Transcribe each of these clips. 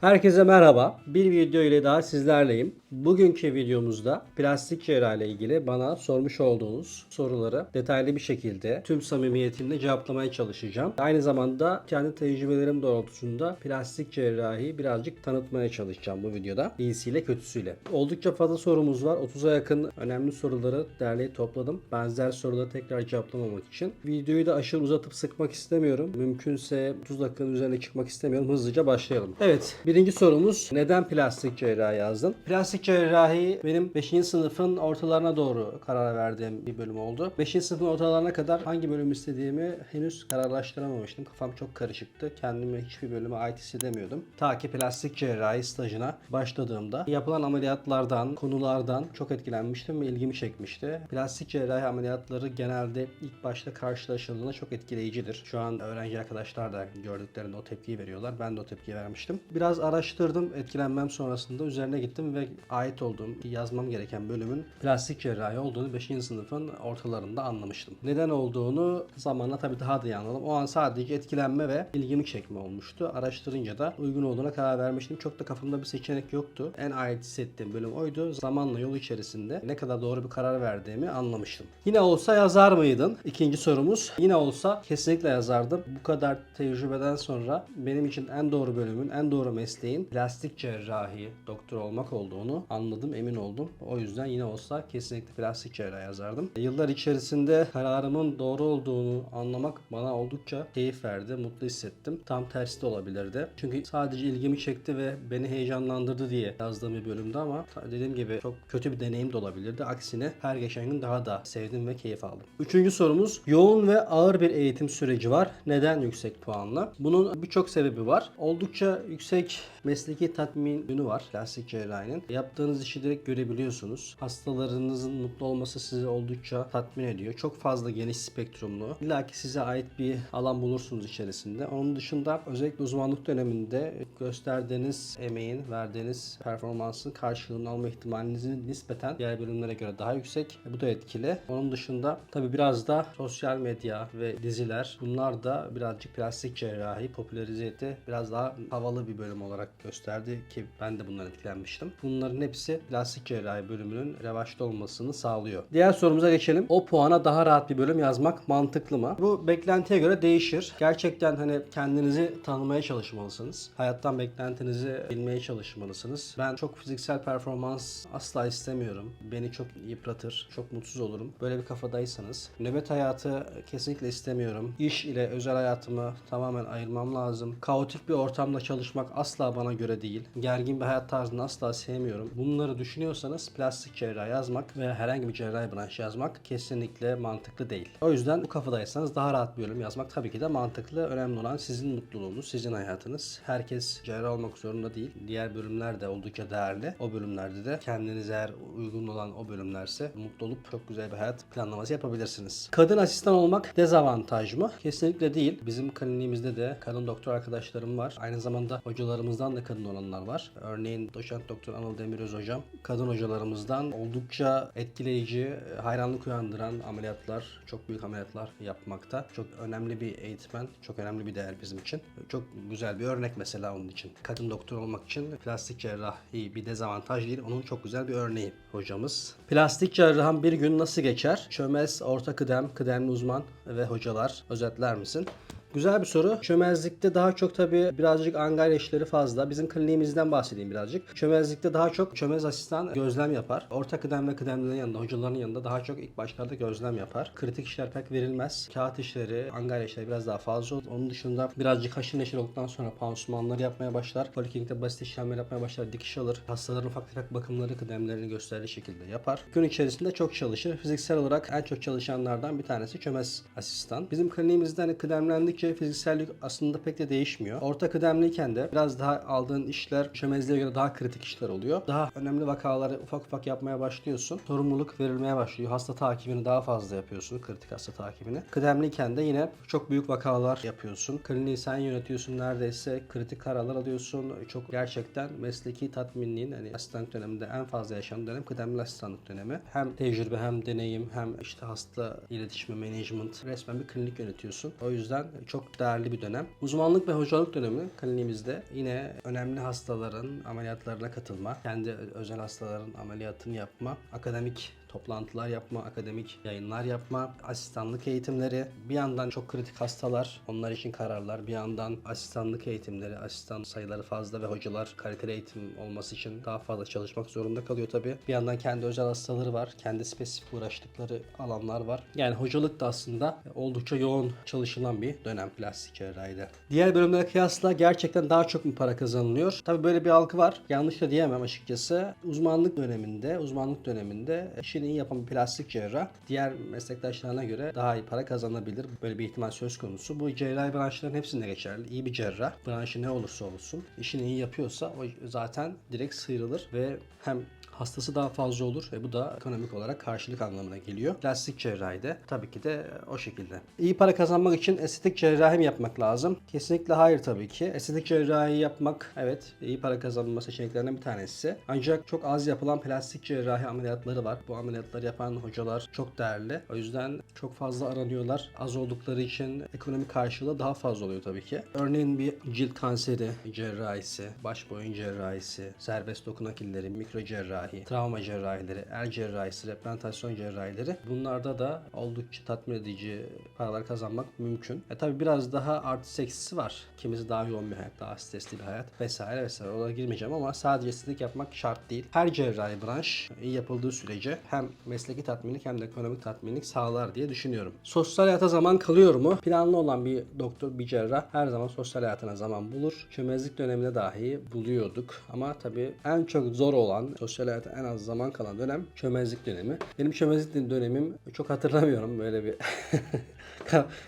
Herkese merhaba. Bir video ile daha sizlerleyim. Bugünkü videomuzda plastik cerrahi ile ilgili bana sormuş olduğunuz soruları detaylı bir şekilde tüm samimiyetimle cevaplamaya çalışacağım. Aynı zamanda kendi tecrübelerim doğrultusunda plastik cerrahi birazcık tanıtmaya çalışacağım bu videoda. İyisiyle kötüsüyle. Oldukça fazla sorumuz var. 30'a yakın önemli soruları derleyip topladım. Benzer soruları tekrar cevaplamamak için. Videoyu da aşırı uzatıp sıkmak istemiyorum. Mümkünse 30 dakikanın üzerine çıkmak istemiyorum. Hızlıca başlayalım. Evet. Birinci sorumuz neden plastik cerrahi yazdın? Plastik cerrahi benim 5. sınıfın ortalarına doğru karar verdiğim bir bölüm oldu. 5. sınıfın ortalarına kadar hangi bölüm istediğimi henüz kararlaştıramamıştım. Kafam çok karışıktı. Kendimi hiçbir bölüme ait hissedemiyordum. Ta ki plastik cerrahi stajına başladığımda yapılan ameliyatlardan, konulardan çok etkilenmiştim ve ilgimi çekmişti. Plastik cerrahi ameliyatları genelde ilk başta karşılaşıldığında çok etkileyicidir. Şu an öğrenci arkadaşlar da gördüklerinde o tepkiyi veriyorlar. Ben de o tepkiyi vermiştim. Biraz araştırdım etkilenmem sonrasında üzerine gittim ve ait olduğum yazmam gereken bölümün plastik cerrahi olduğunu 5. sınıfın ortalarında anlamıştım. Neden olduğunu zamanla tabii daha da iyi anladım. O an sadece etkilenme ve ilgimi çekme olmuştu. Araştırınca da uygun olduğuna karar vermiştim. Çok da kafamda bir seçenek yoktu. En ait hissettiğim bölüm oydu. Zamanla yol içerisinde ne kadar doğru bir karar verdiğimi anlamıştım. Yine olsa yazar mıydın? İkinci sorumuz. Yine olsa kesinlikle yazardım. Bu kadar tecrübeden sonra benim için en doğru bölümün, en doğru mesleğin plastik cerrahi doktor olmak olduğunu anladım, emin oldum. O yüzden yine olsa kesinlikle plastik cerrahi yazardım. Yıllar içerisinde kararımın doğru olduğunu anlamak bana oldukça keyif verdi, mutlu hissettim. Tam tersi de olabilirdi. Çünkü sadece ilgimi çekti ve beni heyecanlandırdı diye yazdığım bir bölümdü ama dediğim gibi çok kötü bir deneyim de olabilirdi. Aksine her geçen gün daha da sevdim ve keyif aldım. Üçüncü sorumuz. Yoğun ve ağır bir eğitim süreci var. Neden yüksek puanla? Bunun birçok sebebi var. Oldukça yüksek mesleki tatmin yönü var plastik cerrahinin. Yaptığınız işi direkt görebiliyorsunuz. Hastalarınızın mutlu olması sizi oldukça tatmin ediyor. Çok fazla geniş spektrumlu. İlla ki size ait bir alan bulursunuz içerisinde. Onun dışında özellikle uzmanlık döneminde gösterdiğiniz emeğin, verdiğiniz performansın karşılığını alma ihtimalinizin nispeten diğer bölümlere göre daha yüksek. Bu da etkili. Onun dışında tabi biraz da sosyal medya ve diziler bunlar da birazcık plastik cerrahi popülerize etti. Biraz daha havalı bir bölüm olarak gösterdi ki ben de bundan etkilenmiştim. Bunların hepsi plastik cerrahi bölümünün revaçta olmasını sağlıyor. Diğer sorumuza geçelim. O puana daha rahat bir bölüm yazmak mantıklı mı? Bu beklentiye göre değişir. Gerçekten hani kendinizi tanımaya çalışmalısınız. Hayattan beklentinizi bilmeye çalışmalısınız. Ben çok fiziksel performans asla istemiyorum. Beni çok yıpratır. Çok mutsuz olurum. Böyle bir kafadaysanız. Nöbet hayatı kesinlikle istemiyorum. İş ile özel hayatımı tamamen ayırmam lazım. Kaotik bir ortamda çalışmak asla bana göre değil. Gergin bir hayat tarzını asla sevmiyorum. Bunları düşünüyorsanız plastik cerrahi yazmak veya herhangi bir cerrahi branş yazmak kesinlikle mantıklı değil. O yüzden bu kafadaysanız daha rahat bir bölüm yazmak tabii ki de mantıklı. Önemli olan sizin mutluluğunuz, sizin hayatınız. Herkes cerrah olmak zorunda değil. Diğer bölümler de oldukça değerli. O bölümlerde de kendinize eğer uygun olan o bölümlerse mutlu olup çok güzel bir hayat planlaması yapabilirsiniz. Kadın asistan olmak dezavantaj mı? Kesinlikle değil. Bizim kliniğimizde de kadın doktor arkadaşlarım var. Aynı zamanda hocalarımızdan da kadın olanlar var. Örneğin doçent doktor Anıl Demiröz hocam kadın hocalarımızdan oldukça etkileyici, hayranlık uyandıran ameliyatlar, çok büyük ameliyatlar yapmakta. Çok önemli bir eğitmen, çok önemli bir değer bizim için. Çok güzel bir örnek mesela onun için. Kadın doktor olmak için plastik cerrahi bir dezavantaj değil, onun çok güzel bir örneği hocamız. Plastik cerrahın bir gün nasıl geçer? Çömez, orta kıdem, kıdemli uzman ve hocalar özetler misin? Güzel bir soru. Çömezlikte daha çok tabii birazcık angarya işleri fazla. Bizim kliniğimizden bahsedeyim birazcık. Çömezlikte daha çok çömez asistan gözlem yapar. Orta kıdem ve kıdemlilerin yanında, hocaların yanında daha çok ilk başlarda gözlem yapar. Kritik işler pek verilmez. Kağıt işleri, angarya işleri biraz daha fazla olur. Onun dışında birazcık haşır neşir olduktan sonra pansumanları yapmaya başlar. Poliklinikte basit işlemler yapmaya başlar. Dikiş alır. Hastaların ufak tefek bakımları kıdemlerini gösterdiği şekilde yapar. Gün içerisinde çok çalışır. Fiziksel olarak en çok çalışanlardan bir tanesi çömez asistan. Bizim kliniğimizde hani kıdemlendik gittikçe fiziksellik aslında pek de değişmiyor. Orta kıdemliyken de biraz daha aldığın işler çömezliğe göre daha kritik işler oluyor. Daha önemli vakaları ufak ufak yapmaya başlıyorsun. Sorumluluk verilmeye başlıyor. Hasta takibini daha fazla yapıyorsun. Kritik hasta takibini. Kıdemliyken de yine çok büyük vakalar yapıyorsun. Kliniği sen yönetiyorsun. Neredeyse kritik kararlar alıyorsun. Çok gerçekten mesleki tatminliğin hani asistanlık döneminde en fazla yaşanan dönem kıdemli asistanlık dönemi. Hem tecrübe hem deneyim hem işte hasta iletişimi, management resmen bir klinik yönetiyorsun. O yüzden çok değerli bir dönem. Uzmanlık ve hocalık dönemi kliniğimizde yine önemli hastaların ameliyatlarına katılma, kendi özel hastaların ameliyatını yapma, akademik toplantılar yapma, akademik yayınlar yapma, asistanlık eğitimleri, bir yandan çok kritik hastalar, onlar için kararlar, bir yandan asistanlık eğitimleri, asistan sayıları fazla ve hocalar kaliteli eğitim olması için daha fazla çalışmak zorunda kalıyor tabii. Bir yandan kendi özel hastaları var, kendi spesifik uğraştıkları alanlar var. Yani hocalık da aslında oldukça yoğun çalışılan bir dönem plastik cerrahide. Diğer bölümlere kıyasla gerçekten daha çok mu para kazanılıyor? Tabii böyle bir algı var. Yanlış da diyemem açıkçası. Uzmanlık döneminde, uzmanlık döneminde işini iyi yapan bir plastik cerrah diğer meslektaşlarına göre daha iyi para kazanabilir. Böyle bir ihtimal söz konusu. Bu cerrahi branşların hepsinde geçerli. İyi bir cerrah, branşı ne olursa olsun, işini iyi yapıyorsa o zaten direkt sıyrılır ve hem hastası daha fazla olur ve bu da ekonomik olarak karşılık anlamına geliyor. Plastik cerrahide tabii ki de o şekilde. İyi para kazanmak için estetik cerrahi mi yapmak lazım? Kesinlikle hayır tabii ki. Estetik cerrahi yapmak evet iyi para kazanma seçeneklerinden bir tanesi. Ancak çok az yapılan plastik cerrahi ameliyatları var. Bu ameliyatları yapan hocalar çok değerli. O yüzden çok fazla aranıyorlar. Az oldukları için ekonomik karşılığı daha fazla oluyor tabii ki. Örneğin bir cilt kanseri cerrahisi, baş boyun cerrahisi, serbest doku nakilleri, mikro cerrahi, travma cerrahileri, er cerrahisi, replantasyon cerrahileri bunlarda da oldukça tatmin edici paralar kazanmak mümkün. E tabi biraz daha artı eksisi var. Kimisi daha yoğun bir hayat, daha stresli bir hayat vesaire vesaire. Oralara girmeyeceğim ama sadece estetik yapmak şart değil. Her cerrahi branş iyi yapıldığı sürece hem mesleki tatminlik hem de ekonomik tatminlik sağlar diye düşünüyorum. Sosyal hayata zaman kalıyor mu? Planlı olan bir doktor, bir cerrah her zaman sosyal hayatına zaman bulur. Çömezlik döneminde dahi buluyorduk. Ama tabii en çok zor olan sosyal hayata en az zaman kalan dönem çömezlik dönemi. Benim çömezlik dönemim çok hatırlamıyorum böyle bir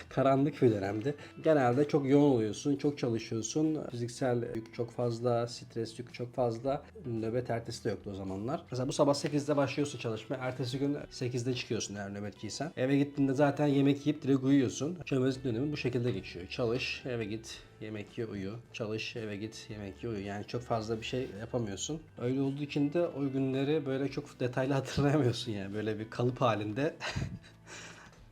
karanlık bir dönemdi. Genelde çok yoğun oluyorsun, çok çalışıyorsun. Fiziksel yük çok fazla, stres yük çok fazla. Nöbet ertesi de yoktu o zamanlar. Mesela bu sabah 8'de başlıyorsun çalışmaya. Ertesi gün 8'de çıkıyorsun eğer nöbetçiysen. Eve gittiğinde zaten yemek yiyip direkt uyuyorsun. Çömezlik dönemi bu şekilde geçiyor. Çalış, eve git, yemek ye uyu. Çalış, eve git, yemek ye uyu. Yani çok fazla bir şey yapamıyorsun. Öyle olduğu için de o günleri böyle çok detaylı hatırlayamıyorsun yani. Böyle bir kalıp halinde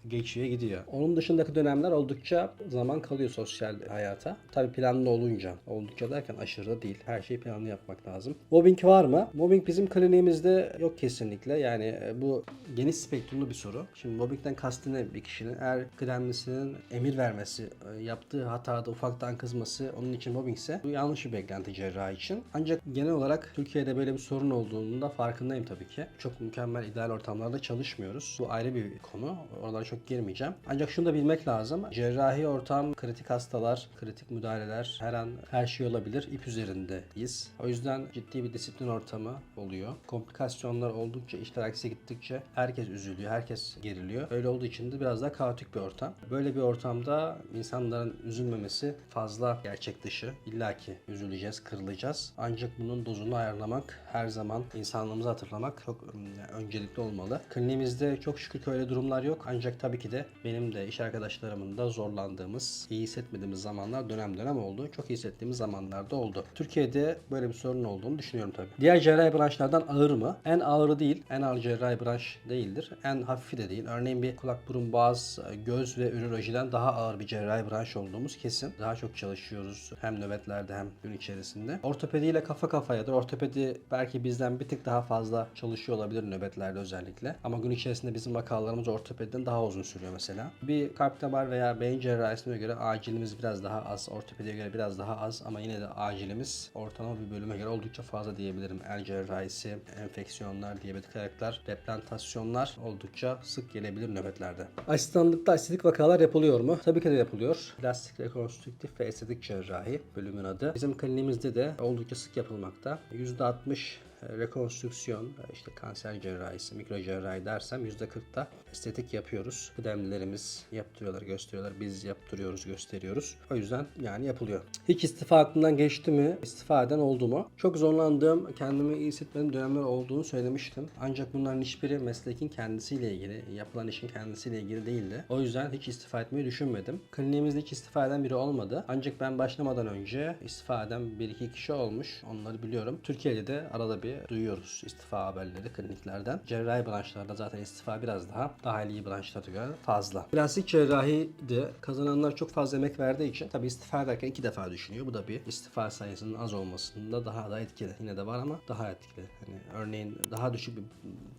geçiyor gidiyor. Onun dışındaki dönemler oldukça zaman kalıyor sosyal hayata. Tabii planlı olunca. Oldukça derken aşırı da değil. Her şeyi planlı yapmak lazım. Mobbing var mı? Mobbing bizim kliniğimizde yok kesinlikle. Yani e, bu geniş spektrumlu bir soru. Şimdi mobbingden kastı ne bir kişinin? Eğer kıdemlisinin emir vermesi, e, yaptığı hatada ufaktan kızması onun için mobbingse bu yanlış bir beklenti cerrahi için. Ancak genel olarak Türkiye'de böyle bir sorun olduğunu da farkındayım tabii ki. Çok mükemmel ideal ortamlarda çalışmıyoruz. Bu ayrı bir konu. Oralara çok girmeyeceğim. Ancak şunu da bilmek lazım. Cerrahi ortam, kritik hastalar, kritik müdahaleler her an her şey olabilir. İp üzerindeyiz. O yüzden ciddi bir disiplin ortamı oluyor. Komplikasyonlar oldukça işler aksi gittikçe herkes üzülüyor, herkes geriliyor. Öyle olduğu için de biraz daha kaotik bir ortam. Böyle bir ortamda insanların üzülmemesi fazla gerçek dışı. İlla ki üzüleceğiz, kırılacağız. Ancak bunun dozunu ayarlamak, her zaman insanlığımızı hatırlamak çok öncelikli olmalı. Kliniğimizde çok şükür ki öyle durumlar yok. Ancak tabii ki de benim de iş arkadaşlarımın da zorlandığımız, iyi hissetmediğimiz zamanlar dönem dönem oldu. Çok iyi hissettiğimiz zamanlarda oldu. Türkiye'de böyle bir sorun olduğunu düşünüyorum tabii. Diğer cerrahi branşlardan ağır mı? En ağırı değil. En ağır cerrahi branş değildir. En hafifi de değil. Örneğin bir kulak, burun, boğaz, göz ve ürolojiden daha ağır bir cerrahi branş olduğumuz kesin. Daha çok çalışıyoruz. Hem nöbetlerde hem gün içerisinde. Ortopediyle kafa kafayadır. Ortopedi belki bizden bir tık daha fazla çalışıyor olabilir nöbetlerde özellikle. Ama gün içerisinde bizim vakalarımız ortopediden daha uzun sürüyor mesela. Bir kalp damar veya beyin cerrahisine göre acilimiz biraz daha az. Ortopediye göre biraz daha az ama yine de acilimiz ortalama bir bölüme göre oldukça fazla diyebilirim. El cerrahisi, enfeksiyonlar, diyabetik ayaklar, replantasyonlar oldukça sık gelebilir nöbetlerde. Asistanlıkta estetik vakalar yapılıyor mu? Tabii ki de yapılıyor. Plastik rekonstrüktif ve estetik cerrahi bölümün adı. Bizim kliniğimizde de oldukça sık yapılmakta. %60 rekonstrüksiyon, işte kanser cerrahisi, mikro cerrahi dersem %40'da estetik yapıyoruz. Kıdemlilerimiz yaptırıyorlar, gösteriyorlar. Biz yaptırıyoruz, gösteriyoruz. O yüzden yani yapılıyor. Hiç istifa aklından geçti mi? İstifa eden oldu mu? Çok zorlandığım, kendimi iyi hissetmediğim dönemler olduğunu söylemiştim. Ancak bunların hiçbiri meslekin kendisiyle ilgili, yapılan işin kendisiyle ilgili değildi. O yüzden hiç istifa etmeyi düşünmedim. Kliniğimizde hiç istifa eden biri olmadı. Ancak ben başlamadan önce istifa eden bir iki kişi olmuş. Onları biliyorum. Türkiye'de de arada bir duyuyoruz istifa haberleri kliniklerden. Cerrahi branşlarda zaten istifa biraz daha dahili branşlara göre fazla. Plastik cerrahi de kazananlar çok fazla emek verdiği için tabii istifa ederken iki defa düşünüyor. Bu da bir istifa sayısının az olmasında daha da etkili. Yine de var ama daha etkili. Hani örneğin daha düşük bir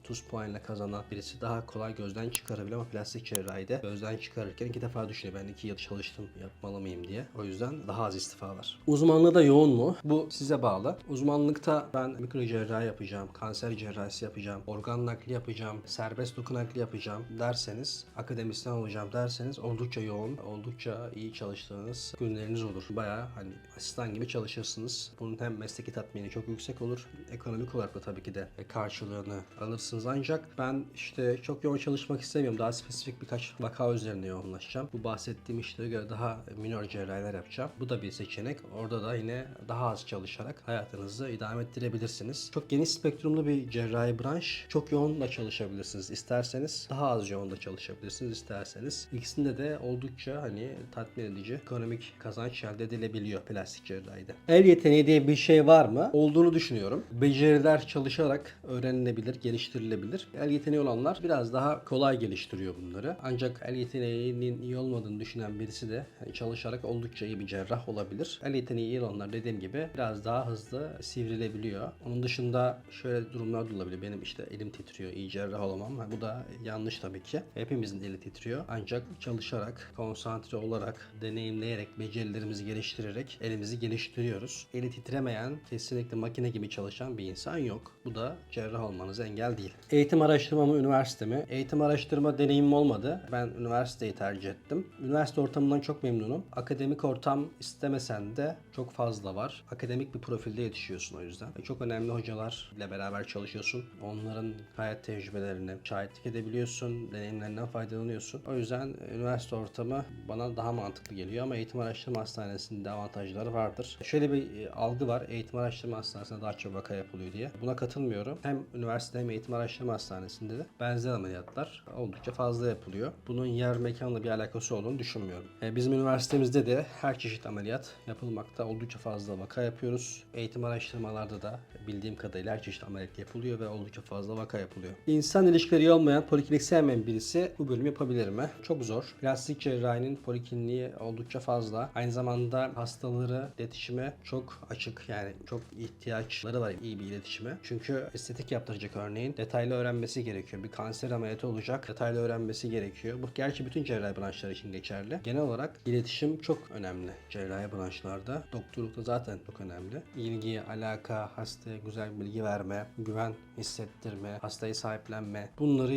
tuz puanıyla kazanan birisi daha kolay gözden çıkarabilir ama plastik cerrahide gözden çıkarırken iki defa düşünüyor. Ben iki yıl çalıştım yapmalı mıyım diye. O yüzden daha az istifa var. Uzmanlığı da yoğun mu? Bu size bağlı. Uzmanlıkta ben mikro cerrahi yapacağım, kanser cerrahisi yapacağım, organ nakli yapacağım, serbest doku nakli yapacağım derseniz, akademisyen olacağım derseniz oldukça yoğun, oldukça iyi çalıştığınız günleriniz olur. Bayağı hani asistan gibi çalışırsınız. Bunun hem mesleki tatmini çok yüksek olur. Ekonomik olarak da tabii ki de karşılığını alırsınız. Ancak ben işte çok yoğun çalışmak istemiyorum. Daha spesifik birkaç vaka üzerine yoğunlaşacağım. Bu bahsettiğim işlere göre daha minor cerrahiler yapacağım. Bu da bir seçenek. Orada da yine daha az çalışarak hayatınızı idame ettirebilirsiniz. Çok geniş spektrumlu bir cerrahi branş. Çok yoğun da çalışabilirsiniz isterseniz. Daha az yoğun da çalışabilirsiniz isterseniz. İkisinde de oldukça hani tatmin edici ekonomik kazanç elde edilebiliyor plastik cerrahide. El yeteneği diye bir şey var mı? Olduğunu düşünüyorum. Beceriler çalışarak öğrenilebilir, geliştirilebilir. El yeteneği olanlar biraz daha kolay geliştiriyor bunları. Ancak el yeteneğinin iyi olmadığını düşünen birisi de hani çalışarak oldukça iyi bir cerrah olabilir. El yeteneği iyi olanlar dediğim gibi biraz daha hızlı sivrilebiliyor. Onun dışında şöyle durumlar da olabilir. Benim işte elim titriyor, iyi cerrah olamam. Bu da yanlış tabii ki. Hepimizin eli titriyor. Ancak çalışarak, konsantre olarak, deneyimleyerek, becerilerimizi geliştirerek elimizi geliştiriyoruz. Eli titremeyen, kesinlikle makine gibi çalışan bir insan yok. Bu da cerrah olmanıza engel değil. Eğitim araştırma mı, üniversite mi? Eğitim araştırma deneyimim olmadı. Ben üniversiteyi tercih ettim. Üniversite ortamından çok memnunum. Akademik ortam istemesen de çok fazla var. Akademik bir profilde yetişiyorsun o yüzden. Çok önemli hocalarla beraber çalışıyorsun. Onların hayat tecrübelerine şahitlik edebiliyorsun. Deneyimlerinden faydalanıyorsun. O yüzden üniversite ortamı bana daha mantıklı geliyor ama eğitim araştırma hastanesinde avantajları vardır. Şöyle bir e, algı var. Eğitim araştırma hastanesinde daha çok vaka yapılıyor diye. Buna katılmıyorum. Hem üniversite hem eğitim araştırma hastanesinde de benzer ameliyatlar oldukça fazla yapılıyor. Bunun yer mekanla bir alakası olduğunu düşünmüyorum. E, Bizim üniversitemizde de her çeşit ameliyat yapılmakta. Oldukça fazla vaka yapıyoruz. Eğitim araştırmalarda da bildiğim kadarıyla her çeşit ameliyat yapılıyor ve oldukça fazla vaka yapılıyor. İnsan ilişkileri olmayan, poliklinik sevmeyen birisi bu bölümü yapabilir mi? Çok zor. Plastik cerrahinin polikliniği oldukça fazla. Aynı zamanda hastaları iletişime çok açık. Yani çok ihtiyaçları var iyi bir iletişime. Çünkü estetik yaptıracak örneğin detaylı öğrenmesi gerekiyor. Bir kanser ameliyatı olacak. Detaylı öğrenmesi gerekiyor. Bu gerçi bütün cerrahi branşlar için geçerli. Genel olarak iletişim çok önemli cerrahi branşlarda. Doktorlukta zaten çok önemli. İlgi, alaka, hastaya güzel bilgi verme, güven hissettirme, hastayı sahiplenme. Bunları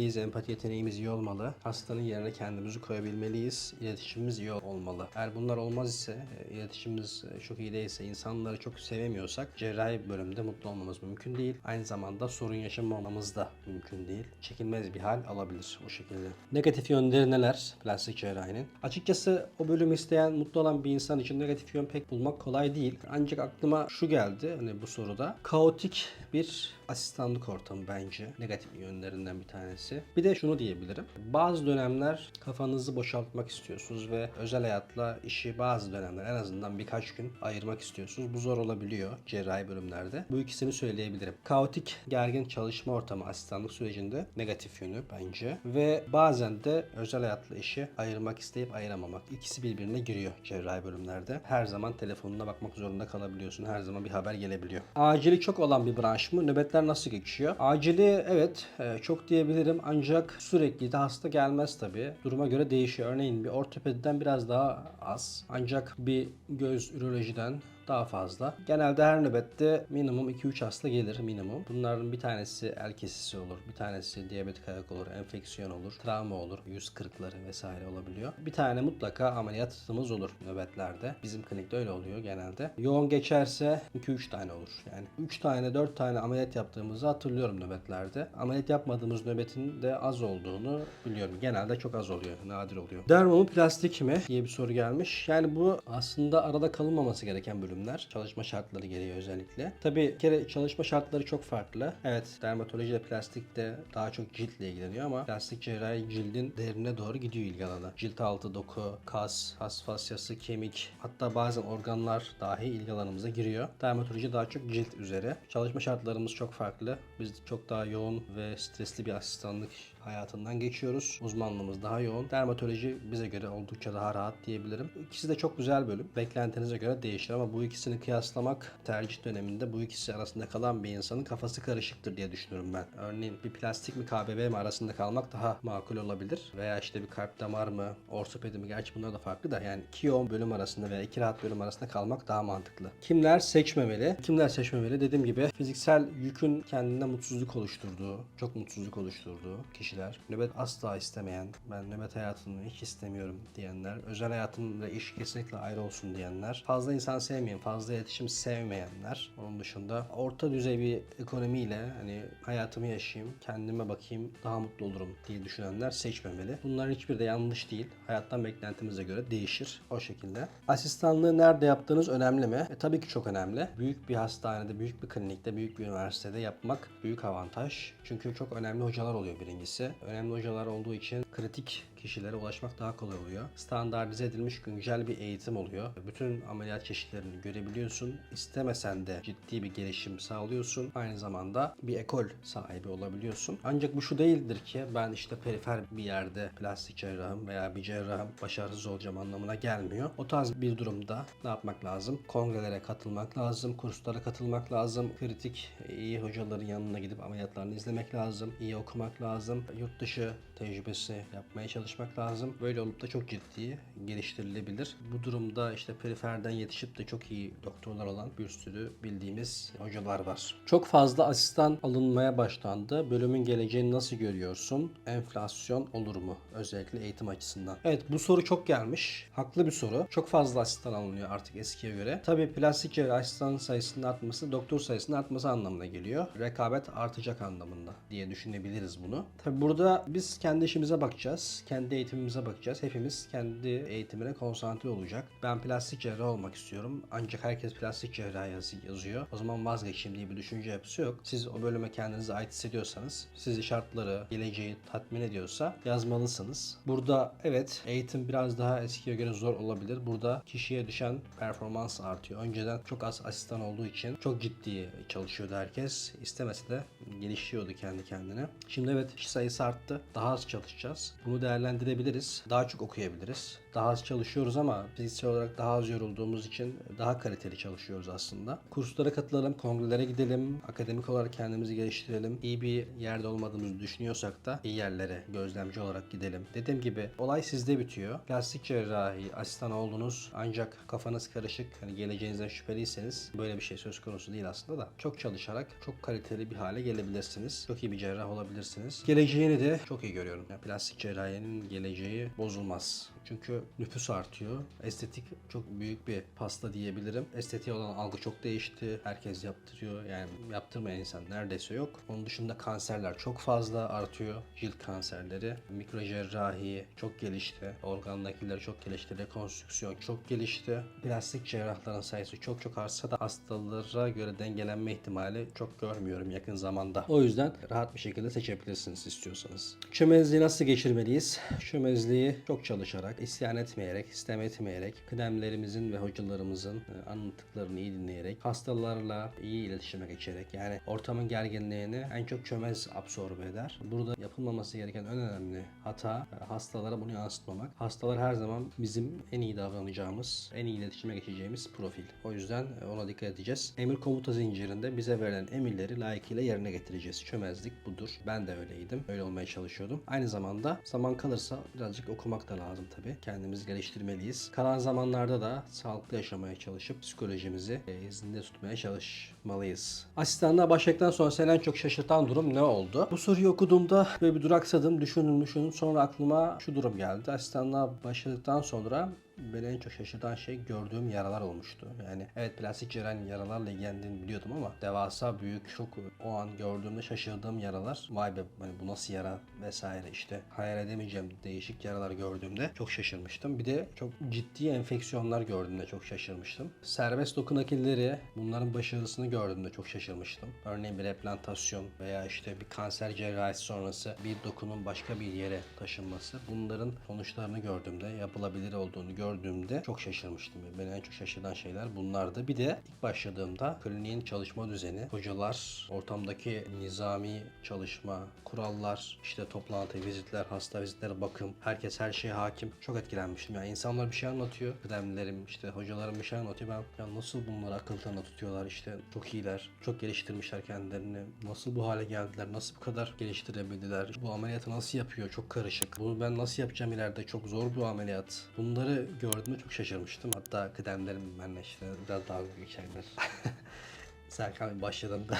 yapabilmeliyiz. Empati yeteneğimiz iyi olmalı. Hastanın yerine kendimizi koyabilmeliyiz. İletişimimiz iyi olmalı. Eğer bunlar olmaz ise, e, iletişimimiz e, çok iyi değilse, insanları çok sevemiyorsak cerrahi bölümde mutlu olmamız mümkün değil. Aynı zamanda sorun yaşamamamız da mümkün değil. Çekilmez bir hal alabilir o şekilde. Negatif yönleri neler plastik cerrahinin? Açıkçası o bölümü isteyen, mutlu olan bir insan için negatif yön pek bulmak kolay değil. Ancak aklıma şu geldi hani bu soruda. Kaotik bir asistanlık ortamı bence negatif yönlerinden bir tanesi. Bir de şunu diyebilirim. Bazı dönemler kafanızı boşaltmak istiyorsunuz ve özel hayatla işi bazı dönemler en azından birkaç gün ayırmak istiyorsunuz. Bu zor olabiliyor cerrahi bölümlerde. Bu ikisini söyleyebilirim. Kaotik, gergin çalışma ortamı asistanlık sürecinde negatif yönü bence. Ve bazen de özel hayatla işi ayırmak isteyip ayıramamak. İkisi birbirine giriyor cerrahi bölümlerde. Her zaman telefonuna bakmak zorunda kalabiliyorsun. Her zaman bir haber gelebiliyor. Acili çok olan bir branş mı? Nöbetler nasıl geçiyor? Acili evet e, çok diyebilirim ancak sürekli de hasta gelmez tabi. Duruma göre değişiyor. Örneğin bir ortopediden biraz daha az. Ancak bir göz ürolojiden daha fazla. Genelde her nöbette minimum 2-3 hasta gelir minimum. Bunların bir tanesi el kesisi olur, bir tanesi diyabetik ayak olur, enfeksiyon olur, travma olur, yüz kırıkları vesaire olabiliyor. Bir tane mutlaka ameliyatımız olur nöbetlerde. Bizim klinikte öyle oluyor genelde. Yoğun geçerse 2-3 tane olur. Yani 3 tane 4 tane ameliyat yaptığımızı hatırlıyorum nöbetlerde. Ameliyat yapmadığımız nöbetin de az olduğunu biliyorum. Genelde çok az oluyor, nadir oluyor. Dermo mu plastik mi diye bir soru gelmiş. Yani bu aslında arada kalınmaması gereken bölümler. Bölümler. Çalışma şartları gereği özellikle. Tabii kere çalışma şartları çok farklı. Evet dermatoloji de plastik de daha çok ciltle ilgileniyor ama plastik cerrahi cildin derine doğru gidiyor ilgi alanı. Cilt altı doku, kas, has fasyası, kemik hatta bazen organlar dahi ilgi alanımıza giriyor. Dermatoloji daha çok cilt üzeri. Çalışma şartlarımız çok farklı. Biz çok daha yoğun ve stresli bir asistanlık hayatından geçiyoruz. Uzmanlığımız daha yoğun. Dermatoloji bize göre oldukça daha rahat diyebilirim. İkisi de çok güzel bölüm. Beklentinize göre değişir ama bu ikisini kıyaslamak tercih döneminde bu ikisi arasında kalan bir insanın kafası karışıktır diye düşünüyorum ben. Örneğin bir plastik mi KBB mi arasında kalmak daha makul olabilir. Veya işte bir kalp damar mı, ortopedi mi gerçi bunlar da farklı da yani iki yoğun bölüm arasında veya iki rahat bölüm arasında kalmak daha mantıklı. Kimler seçmemeli? Kimler seçmemeli? Dediğim gibi fiziksel yükün kendine mutsuzluk oluşturduğu, çok mutsuzluk oluşturduğu kişiler, nöbet asla istemeyen, ben nöbet hayatını hiç istemiyorum diyenler, özel hayatım ve iş kesinlikle ayrı olsun diyenler, fazla insan sevmeyen, fazla iletişim sevmeyenler, onun dışında orta düzey bir ekonomiyle hani hayatımı yaşayayım, kendime bakayım, daha mutlu olurum diye düşünenler seçmemeli. Bunların hiçbiri de yanlış değil. Hayattan beklentimize göre değişir o şekilde. Asistanlığı nerede yaptığınız önemli mi? E, tabii ki çok önemli. Büyük bir hastanede, büyük bir klinikte, büyük bir üniversitede yapmak büyük avantaj. Çünkü çok önemli hocalar oluyor birincisi. Önemli hocalar olduğu için kritik kişilere ulaşmak daha kolay oluyor. Standartize edilmiş güncel bir eğitim oluyor. Bütün ameliyat çeşitlerini görebiliyorsun. İstemesen de ciddi bir gelişim sağlıyorsun. Aynı zamanda bir ekol sahibi olabiliyorsun. Ancak bu şu değildir ki ben işte perifer bir yerde plastik cerrahım veya bir cerrahım başarısız olacağım anlamına gelmiyor. O tarz bir durumda ne yapmak lazım? Kongrelere katılmak lazım, kurslara katılmak lazım, kritik iyi hocaların yanına gidip ameliyatlarını izlemek lazım, iyi okumak lazım, yurt dışı tecrübesi yapmaya çalışmak lazım. Böyle olup da çok ciddi geliştirilebilir. Bu durumda işte periferden yetişip de çok iyi doktorlar olan bir sürü bildiğimiz hocalar var. Çok fazla asistan alınmaya başlandı. Bölümün geleceğini nasıl görüyorsun? Enflasyon olur mu? Özellikle eğitim açısından. Evet bu soru çok gelmiş. Haklı bir soru. Çok fazla asistan alınıyor artık eskiye göre. Tabii plastik cerrahi asistan sayısının artması doktor sayısının artması anlamına geliyor. Rekabet artacak anlamında diye düşünebiliriz bunu. Tabii burada biz kendi işimize bakacağız. Kendi eğitimimize bakacağız. Hepimiz kendi eğitimine konsantre olacak. Ben plastik cerrah olmak istiyorum. Ancak herkes plastik cerrah yazı- yazıyor. O zaman vazgeçeyim diye bir düşünce yapısı yok. Siz o bölüme kendinizi ait hissediyorsanız, sizi şartları, geleceği tatmin ediyorsa yazmalısınız. Burada evet eğitim biraz daha eskiye göre zor olabilir. Burada kişiye düşen performans artıyor. Önceden çok az asistan olduğu için çok ciddi çalışıyordu herkes. İstemese de gelişiyordu kendi kendine. Şimdi evet kişi sayısı arttı. Daha az çalışacağız. Bunu değerlendirebiliriz. Daha çok okuyabiliriz. Daha az çalışıyoruz ama fiziksel olarak daha az yorulduğumuz için daha kaliteli çalışıyoruz aslında. Kurslara katılalım, kongrelere gidelim, akademik olarak kendimizi geliştirelim. İyi bir yerde olmadığımızı düşünüyorsak da iyi yerlere gözlemci olarak gidelim. Dediğim gibi olay sizde bitiyor. Plastik cerrahi asistan oldunuz ancak kafanız karışık, hani geleceğinizden şüpheliyseniz böyle bir şey söz konusu değil aslında da. Çok çalışarak çok kaliteli bir hale gelebilirsiniz. Çok iyi bir cerrah olabilirsiniz. Geleceğini de çok iyi görüyorum. Yani plastik cerrahinin geleceği bozulmaz. Çünkü nüfus artıyor. Estetik çok büyük bir pasta diyebilirim. Estetiğe olan algı çok değişti. Herkes yaptırıyor. Yani yaptırmayan insan neredeyse yok. Onun dışında kanserler çok fazla artıyor. Cilt kanserleri. Mikrocerrahi çok gelişti. Organ çok gelişti. Rekonstrüksiyon çok gelişti. Plastik cerrahların sayısı çok çok artsa da hastalara göre dengelenme ihtimali çok görmüyorum yakın zamanda. O yüzden rahat bir şekilde seçebilirsiniz istiyorsanız. Çömezliği nasıl geçirmeliyiz? Çömezliği çok çalışarak, isyan etmeyerek, istem etmeyerek, kıdemlerimizin ve hocalarımızın e, anlattıklarını iyi dinleyerek, hastalarla iyi iletişime geçerek yani ortamın gerginliğini en çok çömez absorbe eder. Burada yapılmaması gereken en önemli hata e, hastalara bunu yansıtmamak. Hastalar her zaman bizim en iyi davranacağımız, en iyi iletişime geçeceğimiz profil. O yüzden e, ona dikkat edeceğiz. Emir komuta zincirinde bize verilen emirleri layıkıyla yerine getireceğiz. Çömezlik budur. Ben de öyleydim. Öyle olmaya çalışıyordum. Aynı zamanda zaman kalırsa birazcık okumak da lazım tabii. Kendimizi geliştirmeliyiz. Kalan zamanlarda da sağlıklı yaşamaya çalışıp psikolojimizi e, izinde tutmaya çalışmalıyız. Asistanlığa başladıktan sonra seni en çok şaşırtan durum ne oldu? Bu soruyu okuduğumda böyle bir duraksadım, düşündüm düşündüm. Sonra aklıma şu durum geldi. Asistanlığa başladıktan sonra beni en çok şaşırtan şey gördüğüm yaralar olmuştu. Yani evet plastik cerrahinin yaralarla ilgilendiğini biliyordum ama devasa büyük çok o an gördüğümde şaşırdığım yaralar vay be hani bu nasıl yara vesaire işte hayal edemeyeceğim değişik yaralar gördüğümde çok şaşırmıştım. Bir de çok ciddi enfeksiyonlar gördüğümde çok şaşırmıştım. Serbest doku nakilleri bunların başarısını gördüğümde çok şaşırmıştım. Örneğin bir replantasyon veya işte bir kanser cerrahisi sonrası bir dokunun başka bir yere taşınması. Bunların sonuçlarını gördüğümde, yapılabilir olduğunu gördüğümde çok şaşırmıştım. Beni en çok şaşırtan şeyler bunlardı. Bir de ilk başladığımda kliniğin çalışma düzeni, hocalar, ortamdaki nizami çalışma, kurallar, işte toplantı, vizitler, hasta vizitleri, bakım, herkes her şeye hakim. Çok etkilenmiştim. Yani insanlar bir şey anlatıyor. Kıdemlilerim, işte hocalarım bir şey anlatıyor. Ben ya nasıl bunları akıllarına tutuyorlar işte çok iyiler. Çok geliştirmişler kendilerini. Nasıl bu hale geldiler? Nasıl bu kadar geliştirebildiler? Bu ameliyatı nasıl yapıyor? Çok karışık. Bunu ben nasıl yapacağım ileride? Çok zor bir ameliyat. Bunları gördüğümde çok şaşırmıştım. Hatta kıdemlerim benimle işte biraz dalga geçerler. Serkan başladığında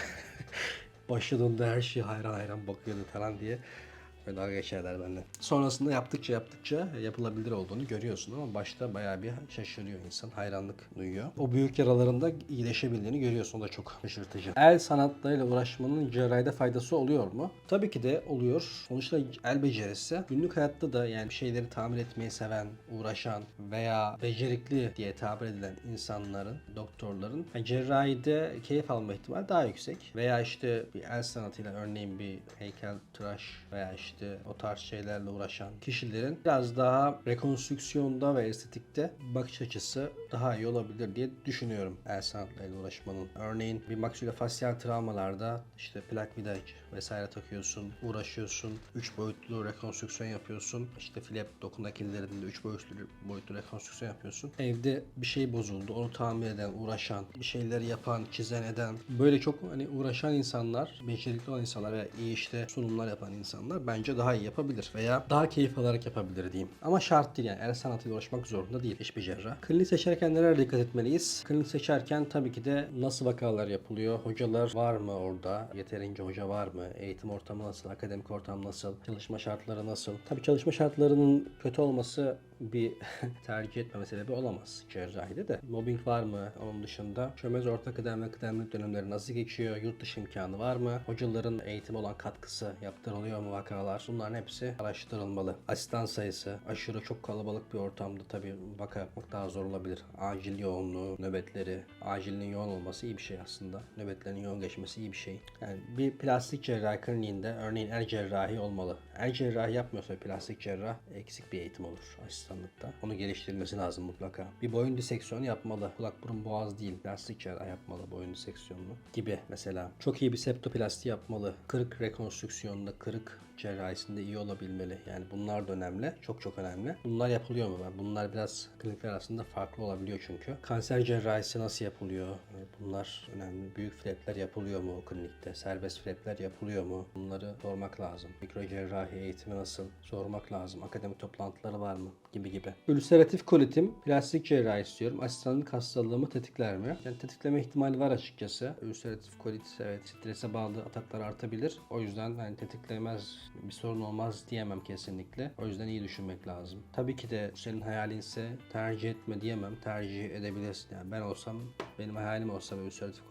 başladığında her şey hayran hayran bakıyordu falan diye böyle dalga geçerler benimle. Sonrasında yaptıkça yaptıkça yapılabilir olduğunu görüyorsun ama başta bayağı bir şaşırıyor insan. Hayranlık duyuyor. O büyük yaralarında iyileşebildiğini görüyorsun. O da çok şaşırtıcı. El sanatlarıyla uğraşmanın cerrahide faydası oluyor mu? Tabii ki de oluyor. Sonuçta el becerisi günlük hayatta da yani şeyleri tamir etmeyi seven, uğraşan veya becerikli diye tabir edilen insanların, doktorların yani cerrahide keyif alma ihtimali daha yüksek. Veya işte bir el sanatıyla örneğin bir heykel, tıraş veya işte o tarz şeylerle uğraşan kişilerin biraz daha rekonstrüksiyonda ve estetikte bakış açısı daha iyi olabilir diye düşünüyorum el sanatlarıyla uğraşmanın. Örneğin bir maksilofasyal travmalarda işte plak vidaj vesaire takıyorsun, uğraşıyorsun, 3 boyutlu rekonstrüksiyon yapıyorsun. İşte flap doku nakillerinde 3 boyutlu, boyutlu rekonstrüksiyon yapıyorsun. Evde bir şey bozuldu, onu tamir eden, uğraşan, bir şeyleri yapan, çizen eden, böyle çok hani uğraşan insanlar, becerikli olan insanlar veya iyi işte sunumlar yapan insanlar bence daha iyi yapabilir veya daha keyif alarak yapabilir diyeyim. Ama şart değil yani el sanatıyla uğraşmak zorunda değil hiçbir cerrah. Klinik seçerken neler dikkat etmeliyiz? Klinik seçerken tabii ki de nasıl vakalar yapılıyor? Hocalar var mı orada? Yeterince hoca var mı? Eğitim ortamı nasıl? Akademik ortam nasıl? Çalışma şartları nasıl? Tabii çalışma şartlarının kötü olması bir tercih etmeme sebebi olamaz cerrahide de. Mobbing var mı onun dışında? Çömez orta kıdem ve kıdemlilik dönemleri nasıl geçiyor? Yurt dışı imkanı var mı? Hocaların eğitim olan katkısı yaptırılıyor mu vakalar? Bunların hepsi araştırılmalı. Asistan sayısı aşırı çok kalabalık bir ortamda tabii vaka yapmak daha zor olabilir. Acil yoğunluğu, nöbetleri, acilinin yoğun olması iyi bir şey aslında. Nöbetlerin yoğun geçmesi iyi bir şey. Yani bir plastik cerrahi kliniğinde örneğin el cerrahi olmalı. El cerrahi yapmıyorsa plastik cerrah eksik bir eğitim olur asistanlıkta. Onu geliştirilmesi lazım mutlaka. Bir boyun diseksiyonu yapmalı. Kulak burun boğaz değil. Plastik yapmalı boyun diseksiyonunu gibi mesela. Çok iyi bir septoplasti yapmalı. Kırık rekonstrüksiyonunda kırık cerrahisinde iyi olabilmeli. Yani bunlar da önemli. Çok çok önemli. Bunlar yapılıyor mu? Ben bunlar biraz klinikler arasında farklı olabiliyor çünkü. Kanser cerrahisi nasıl yapılıyor? Yani Bunlar önemli. Büyük flapler yapılıyor mu o klinikte? Serbest flapler yapılıyor mu? Bunları sormak lazım. Mikro cerrahi eğitimi nasıl? Sormak lazım. Akademik toplantıları var mı? Gibi gibi. Ülseratif kolitim, plastik cerrahi istiyorum. Asistanlık hastalığımı tetikler mi? Yani tetikleme ihtimali var açıkçası. Ülseratif kolit evet strese bağlı ataklar artabilir. O yüzden hani tetiklemez bir sorun olmaz diyemem kesinlikle. O yüzden iyi düşünmek lazım. Tabii ki de senin hayalinse tercih etme diyemem. Tercih edebilirsin. Yani ben olsam benim hayalim olsa ve ülseratif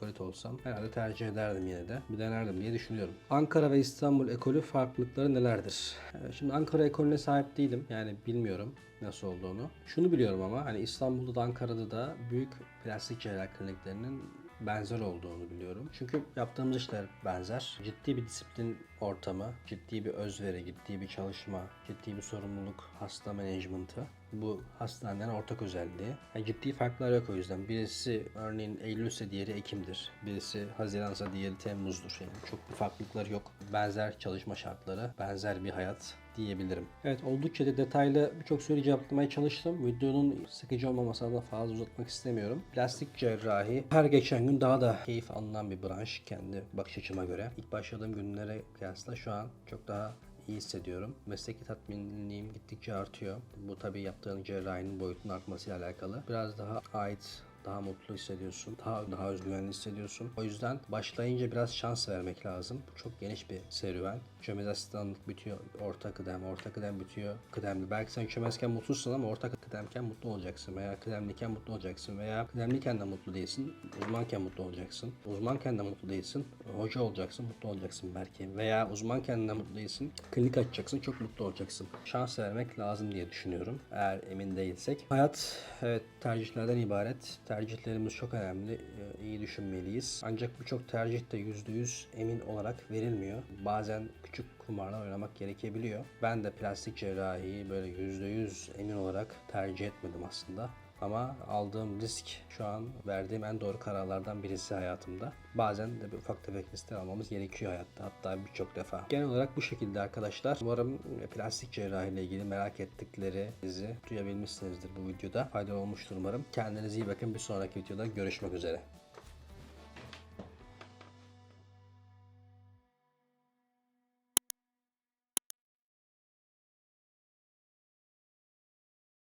kolit, olsam herhalde tercih ederdim yine de. Bir denerdim diye düşünüyorum. Ankara ve İstanbul ekolü farklılıkları nelerdir? Şimdi Ankara ekolüne sahip değilim. Yani bilmiyorum nasıl olduğunu. Şunu biliyorum ama hani İstanbul'da da Ankara'da da büyük plastik cerrahi kliniklerinin benzer olduğunu biliyorum. Çünkü yaptığımız işler benzer. Ciddi bir disiplin ortamı, ciddi bir özveri, ciddi bir çalışma, ciddi bir sorumluluk, hasta management'ı. Bu hastanelerin ortak özelliği. Yani ciddi farklar yok o yüzden. Birisi örneğin Eylül'se diğeri Ekim'dir. Birisi Haziran'sa diğeri Temmuz'dur. Yani çok bir farklılıklar yok. Benzer çalışma şartları, benzer bir hayat diyebilirim. Evet oldukça da detaylı birçok soru cevaplamaya çalıştım. Videonun sıkıcı olmaması adına fazla uzatmak istemiyorum. Plastik cerrahi her geçen gün daha da keyif alınan bir branş kendi bakış açıma göre. İlk başladığım günlere kıyasla şu an çok daha iyi hissediyorum. Mesleki tatminliğim gittikçe artıyor. Bu tabii yaptığın cerrahinin boyutunun artmasıyla alakalı. Biraz daha ait daha mutlu hissediyorsun. Daha daha özgüvenli hissediyorsun. O yüzden başlayınca biraz şans vermek lazım. Bu çok geniş bir serüven. Çömez asistanlık bitiyor. Orta kıdem, orta kıdem bitiyor. Kıdemli. Belki sen çömezken mutsuzsun ama orta kıdemken mutlu olacaksın. Veya kıdemliyken mutlu olacaksın. Veya kıdemliyken de mutlu değilsin. Uzmanken mutlu olacaksın. Uzmanken de mutlu değilsin. Hoca olacaksın, mutlu olacaksın belki. Veya uzmanken de mutlu değilsin. Klinik açacaksın, çok mutlu olacaksın. Şans vermek lazım diye düşünüyorum. Eğer emin değilsek. Hayat evet tercihlerden ibaret. Tercihlerimiz çok önemli. Ee, iyi düşünmeliyiz. Ancak birçok tercih de %100 emin olarak verilmiyor. Bazen küçük kumarlar oynamak gerekebiliyor. Ben de plastik cerrahiyi böyle %100 emin olarak tercih etmedim aslında. Ama aldığım risk şu an verdiğim en doğru kararlardan birisi hayatımda. Bazen de bir ufak tefek riskler almamız gerekiyor hayatta. Hatta birçok defa. Genel olarak bu şekilde arkadaşlar. Umarım plastik cerrahi ile ilgili merak ettiklerinizi duyabilmişsinizdir bu videoda. Faydalı olmuştur umarım. Kendinize iyi bakın. Bir sonraki videoda görüşmek üzere.